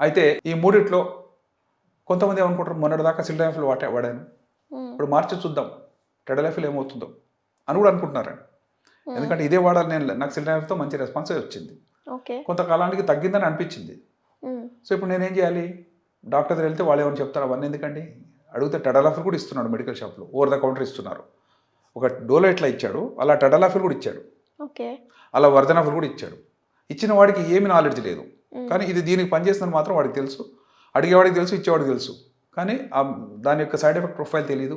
అయితే ఈ మూడిట్లో కొంతమంది ఏమనుకుంటారు? మొన్నటిదాకా సిల్డెనాఫిల్ వాటే వాడాను. ఇప్పుడు మార్చి చూద్దాం. టెడలాఫిల్ ఏమవుతుందో అని కూడా అనుకుంటున్నారండి. ఎందుకంటే ఇదే వాడాలి నేను నాకు సిల్డెనాఫిల్తో మంచి రెస్పాన్స్ వచ్చింది. కొంతకాలానికి తగ్గిందని అనిపించింది. సో ఇప్పుడు నేనేం చేయాలి? డాక్టర్ దగ్గర వెళ్తే వాళ్ళు ఏమని చెప్తారు? అవన్నీ ఎందుకండి? అడిగితే టెడలాఫిల్ కూడా ఇస్తున్నాడు మెడికల్ షాప్లో. ఓవర్ ద కౌంటర్ ఇస్తున్నారు. ఒక డోలో ఎట్లా ఇచ్చాడు? అలా టెడలాఫిల్ కూడా ఇచ్చాడు. ఓకే. అలా వర్ధనాఫిల్ కూడా ఇచ్చాడు. ఇచ్చిన వాడికి ఏమి నాలెడ్జ్ లేదు. కానీ ఇది దీనికి పనిచేస్తుందని మాత్రం వాడికి తెలుసు. అడిగేవాడికి తెలుసు ఇచ్చేవాడికి తెలుసు. కానీ దాని యొక్క సైడ్ ఎఫెక్ట్ ప్రొఫైల్ తెలియదు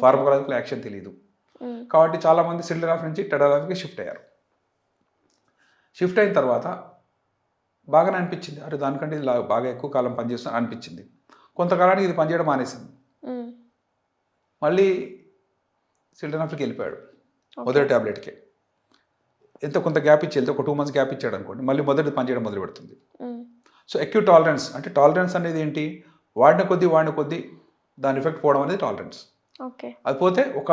ఫార్మకాలజికల్ యాక్షన్ తెలియదు కాబట్టి చాలామంది సిల్డరాఫ్ నుంచి టెడరాఫ్కి షిఫ్ట్ అయ్యారు. షిఫ్ట్ అయిన తర్వాత బాగానే అనిపించింది. అరే దానికంటే ఇది బాగా ఎక్కువ కాలం పనిచేస్తుంది అనిపించింది. కొంతకాలానికి ఇది పనిచేయడం మానేసింది. మళ్ళీ సిల్డరాఫ్కి వెళ్ళిపోయాడు. మొదటి ట్యాబ్లెట్కి ఎంత కొంత గ్యాప్ ఇచ్చి ఒక టూ మంత్స్ గ్యాప్ ఇచ్చాడు అనుకోండి మళ్ళీ మొదటి పనిచేయడం మొదలు పెడుతుంది సో అక్యూట్ టాలరెన్స్ అంటే టాలరెన్స్ అనేది ఏంటి? వాడిన కొద్దీ వాడిన కొద్దీ దాని ఎఫెక్ట్ పోవడం అనేది టాలరెన్స్ ఓకే. అది పోతే ఒక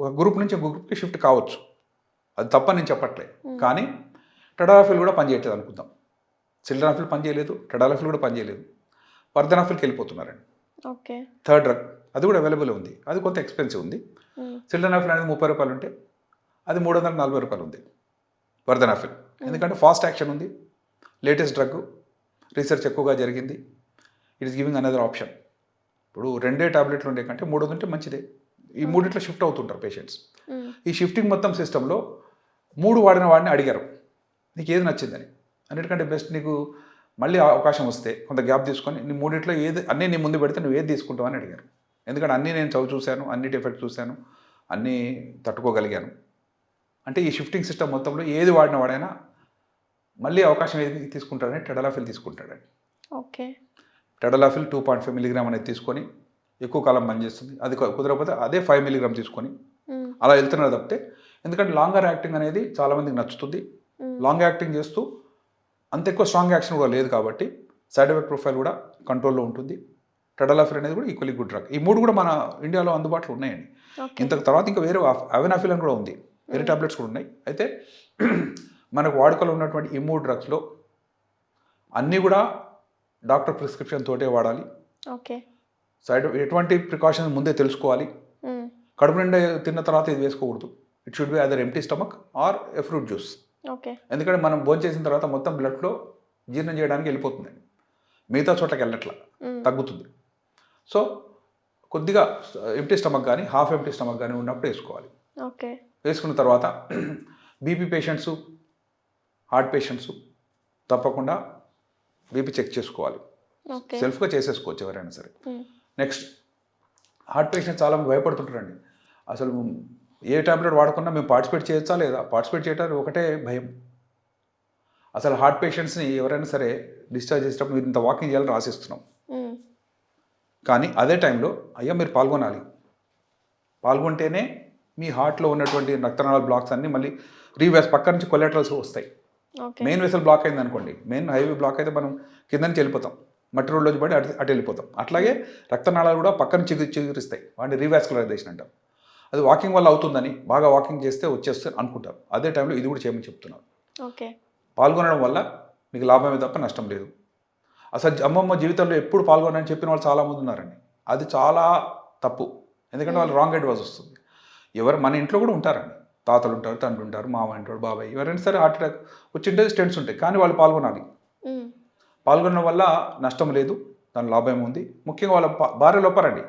ఒక గ్రూప్ నుంచి ఒక గ్రూప్కి షిఫ్ట్ కావచ్చు. అది తప్పని నేను చెప్పట్లే కానీ టెడాఫిల్ కూడా పనిచేయట్లేదు అనుకుందాం. సిల్డనాఫిల్ పనిచేయలేదు టెడాఫిల్ కూడా పనిచేయలేదు వర్ధనాఫిల్కి వెళ్ళిపోతున్నారండి. ఓకే. థర్డ్ డ్రగ్ అది కూడా అవైలబుల్ ఉంది. అది కొంత ఎక్స్పెన్సివ్ ఉంది. ఉమ్, సిల్డనాఫిల్ అనేది ముప్పై రూపాయలు ఉంటే అది మూడు వందల నలభై రూపాయలు ఉంది. వర్ధనాఫిల్ ఎందుకంటే ఫాస్ట్ యాక్షన్ ఉంది లేటెస్ట్ డ్రగ్ రీసెర్చ్ ఎక్కువగా జరిగింది it is giving another option ఇప్పుడు రెండే టాబ్లెట్లు ఉండే కంటే మూడు ఉంటే మంచిదే. ఈ మూడిట్లో షిఫ్ట్ అవుతుంటారు పేషెంట్స్ ఈ షిఫ్టింగ్ మొత్తం సిస్టంలో మూడు వాడిన వాడిని అడిగారు. నీకు ఏది నచ్చిందని. అన్నిటికంటే బెస్ట్ నీకు మళ్ళీ అవకాశం వస్తే కొంత గ్యాప్ తీసుకొని నీ మూడిట్లో ఏది అన్నీ నీ ముందు పెడితే నువ్వు ఏది తీసుకుంటావు అని అడిగారు. ఎందుకంటే అన్నీ నేను చదువు చూశాను అన్నిటి ఎఫెక్ట్ చూశాను అన్నీ తట్టుకోగలిగాను. అంటే ఈ షిఫ్టింగ్ సిస్టమ్ మొత్తంలో ఏది వాడిన వాడైనా మళ్ళీ అవకాశం ఏది తీసుకుంటాడని tadalafil తీసుకుంటాడని okay. Tadalafil two point five milligram అనేది తీసుకొని ఎక్కువ కాలం పనిచేస్తుంది. అది కుదరకపోతే అదే ఫైవ్ మిలీగ్రామ్ తీసుకొని అలా వెళ్తున్నారు తప్పితే ఎందుకంటే లాంగర్ యాక్టింగ్ అనేది చాలామందికి నచ్చుతుంది. లాంగ్ యాక్టింగ్ చేస్తూ అంత ఎక్కువ స్ట్రాంగ్ యాక్షన్ కూడా లేదు కాబట్టి సైడ్ ఎఫెక్ట్ ప్రొఫైల్ కూడా కంట్రోల్లో ఉంటుంది. టెడలాఫిల్ అనేది కూడా ఈక్వల్లీ గుడ్ డ్రగ్ ఈ మూడు కూడా మన ఇండియాలో అందుబాటులో ఉన్నాయండి. ఇంతకు తర్వాత ఇంకా వేరే అవెనాఫిల్ అని కూడా ఉంది. వేరే టాబ్లెట్స్ కూడా ఉన్నాయి. అయితే మనకు వాడుకలో ఉన్నటువంటి ఈ మూడు డ్రగ్స్లో అన్నీ కూడా డాక్టర్ ప్రిస్క్రిప్షన్ తోటే వాడాలి. ఓకే. సైడ్ ఎటువంటి ప్రికాషన్స్ ముందే తెలుసుకోవాలి. కడుపు నిండా తిన్న తర్వాత ఇది వేసుకోకూడదు. It should be either empty stomach or a fruit juice. Okay. ఎందుకంటే మనం భోజనం చేసిన తర్వాత మొత్తం బ్లడ్లో జీర్ణం చేయడానికి వెళ్ళిపోతుంది. మిగతా చోట్లకి వెళ్ళట్ల. తగ్గుతుంది. సో కొద్దిగా ఎంటీ స్టమక్ కానీ హాఫ్ ఎంటీ స్టమక్ కానీ ఉన్నప్పుడు వేసుకోవాలి. ఓకే. వేసుకున్న తర్వాత బీపీ పేషెంట్స్ హార్ట్ పేషెంట్స్ తప్పకుండా బీపీ చెక్ చేసుకోవాలి. సెల్ఫ్గా చేసేసుకోవచ్చు ఎవరైనా సరే. నెక్స్ట్ హార్ట్ పేషెంట్ చాలా భయపడుతుంటారండి. అసలు ఏ టాబ్లెట్ వాడకుండా మేము పార్టిసిపేట్ చేయొచ్చా లేదా? పార్టిసిపేట్ చేయడానికి ఒకటే భయం. అసలు హార్ట్ పేషెంట్స్ని ఎవరైనా సరే డిశ్చార్జ్ చేసేటప్పుడు మీరు ఇంత వాకింగ్ చేయాలని రాసిస్తున్నాం. కానీ అదే టైంలో అయ్యా మీరు పాల్గొనాలి. పాల్గొంటేనే మీ హార్ట్లో ఉన్నటువంటి రక్తనాళ బ్లాక్స్ అన్నీ మళ్ళీ రీవేస్ పక్క నుంచి కొలెటరల్స్ వస్తాయి. మెయిన్ వెసల్ బ్లాక్ అయింది అనుకోండి. మెయిన్ హైవే బ్లాక్ అయితే మనం కింద నుంచి వెళ్ళిపోతాం. మట్టి రోడ్లోంచి పడి అటు అటు వెళ్ళిపోతాం. అట్లాగే రక్తనాళాలు కూడా పక్కన చిగురు చిగురిస్తాయి. వాటిని రీవాస్కులరైజేషన్ అంటాం. అది వాకింగ్ వల్ల అవుతుందని బాగా వాకింగ్ చేస్తే వచ్చేస్తే అనుకుంటారు. అదే టైంలో ఇది కూడా చేయమని చెప్తున్నారు. ఓకే పాల్గొనడం వల్ల మీకు లాభమే తప్ప నష్టం లేదు. అసలు అమ్మమ్మ జీవితంలో ఎప్పుడు పాల్గొనని చెప్పిన వాళ్ళు చాలామంది ఉన్నారండి. అది చాలా తప్పు. ఎందుకంటే వాళ్ళు రాంగ్ అడ్వైస్ వస్తుంది. ఎవరు మన ఇంట్లో కూడా ఉంటారండి. తాతలు ఉంటారు తండ్రి ఉంటారు మామ ఉంటాడు బాబాయ్ ఎవరైనా సరే హార్ట్ అటాక్ వచ్చింటే స్టెంట్స్ ఉంటాయి. కానీ వాళ్ళు పాల్గొనాలి. పాల్గొనడం వల్ల నష్టం లేదు దాని లాభం ఉంది. ముఖ్యంగా వాళ్ళ భార్య లోపరండి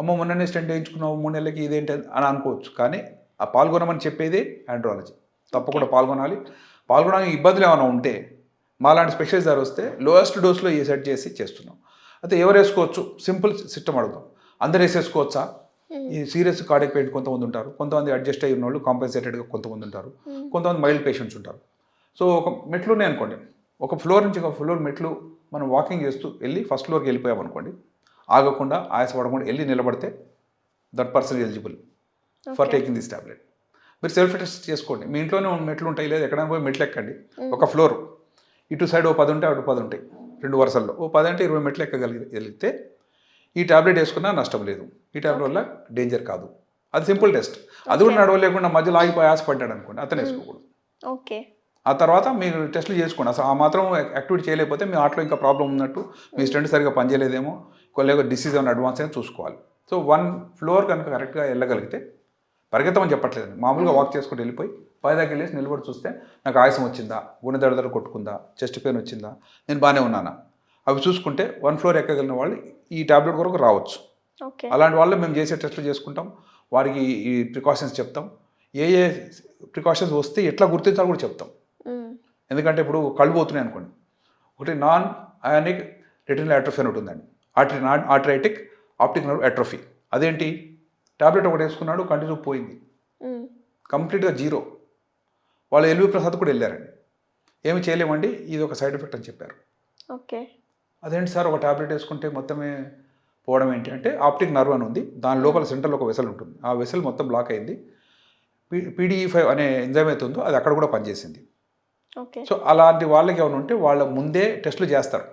అమ్మ మొన్ననే స్టెంట్ వేయించుకున్నావు మూడు నెలలకి ఇదేంటి అని అనుకోవచ్చు. కానీ ఆ పాల్గొనమని చెప్పేదే ఆండ్రాలజీ. తప్పకుండా పాల్గొనాలి. పాల్గొనడానికి ఇబ్బందులు ఏమైనా ఉంటే మాలాంటి స్పెషలిస్ట్ గారు వస్తే లోయెస్ట్ డోస్లో ఏ సెట్ చేసి చేస్తున్నాం. అయితే ఎవరు వేసుకోవచ్చు? సింపుల్ సిస్టమ్ అడుగుతాం అందరు వేసేసుకోవచ్చా? ఈ సీరియస్ కార్డియక్ పెయిన్ కొంతమంది ఉంటారు. కొంతమంది అడ్జస్ట్ అయ్యి ఉన్న వాళ్ళు కాంపెన్సేటెడ్గా కొంతమంది ఉంటారు. ఉమ్, కొంతమంది మైల్డ్ పేషెంట్స్ ఉంటారు. సో ఒక మెట్లు ఉన్నాయి అనుకోండి. ఒక ఫ్లోర్ నుంచి ఒక ఫ్లోర్ మెట్లు మనం వాకింగ్ చేస్తూ వెళ్ళి ఫస్ట్ ఫ్లోర్కి వెళ్ళిపోయాం అనుకోండి. ఆగకుండా ఆయాసపడకుండా వెళ్ళి నిలబడితే that person eligible for. Taking this tablet మీరు సెల్ఫ్ టెస్ట్ చేసుకోండి. మీ ఇంట్లోనే మెట్లు ఉంటాయి లేదా ఎక్కడైనా పోయి మెట్లు ఎక్కండి. ఒక ఫ్లోర్. ఇటు సైడ్ ఓ పది ఉంటాయి అటు పది ఉంటాయి. రెండు వరుసల్లో. ఓ పది అంటే ఇరవై మెట్లు ఎక్కగలిగితే ఈ టాబ్లెట్ వేసుకున్నా నష్టం లేదు. ఈ టాబ్లెట్ వల్ల డేంజర్ కాదు. అది సింపుల్ టెస్ట్. అది కూడా నడవలేకుండా మధ్యలో ఆగిపోయి ఆశపడ్డాడు అనుకోండి అతను వేసుకోకూడదు. ఓకే. ఆ తర్వాత మీరు టెస్టులు చేసుకోండి. అసలు ఆ మాత్రం యాక్టివిటీ చేయలేకపోతే మీ హార్ట్లో ఇంకా ప్రాబ్లం ఉన్నట్టు మీ స్టెంట్ సరిగా పనిచేయలేదేమో కొద్దిగా డిసీజ్ ఏమైనా అడ్వాన్స్ అయినా చూసుకోవాలి. సో వన్ ఫ్లోర్ కనుక కరెక్ట్గా వెళ్ళగలిగితే పరిగెత్తమని చెప్పట్లేదు. మామూలుగా వాక్ చేసుకుంటూ వెళ్ళిపోయి పై దగ్గర వెళ్ళేసి నిలబడి చూస్తే నాకు ఆయాసం వచ్చిందా? గుండె దడదడ కొట్టుకుందా? చెస్ట్ పెయిన్ వచ్చిందా? నేను బాగానే ఉన్నానా? అవి చూసుకుంటే వన్ ఫ్లోర్ ఎక్కగలిగిన వాళ్ళు ఈ టాబ్లెట్ కొరకు రావచ్చు. అలాంటి వాళ్ళు మేము చేసే టెస్టులు చేసుకుంటాం. వారికి ఈ ప్రికాషన్స్ చెప్తాం. ఏ ఏ ప్రికాషన్స్ వస్తే ఎట్లా గుర్తించాలో కూడా చెప్తాం. ఎందుకంటే ఇప్పుడు కళ్ళు పోతున్నాయి అనుకోండి. ఒకటి నాన్ అయానిక్ రెటినల్ అట్రోఫీ అని ఉంటుందండి ఆర్టి non arteritic optic nerve atrophy. అదేంటి? టాబ్లెట్ ఒకటి వేసుకున్నాడు కంటిన్యూ పోయింది. కంప్లీట్గా జీరో. వాళ్ళు ఎల్వి ప్రసాద్ కూడా వెళ్ళారండి. ఏమి చేయలేమండి? ఇది ఒక సైడ్ ఎఫెక్ట్ అని చెప్పారు. ఓకే. అదేంటి సార్ ఒక టాబ్లెట్ వేసుకుంటే మొత్తమే పోవడం ఏంటి అంటే ఆప్టిక్ నర్వ్ అని ఉంది. దాని లోపల సెంటర్లో ఒక వెసల్ ఉంటుంది. ఆ వెసల్ మొత్తం బ్లాక్ అయింది. పీడిఈ ఫైవ్ అనే ఎంజైమ్ అయితే ఉందో అది అక్కడ కూడా పనిచేసింది. ఓకే. సో అలాంటి వాళ్ళకి ఏమైనా ఉంటే వాళ్ళ ముందే టెస్టులు చేస్తారు.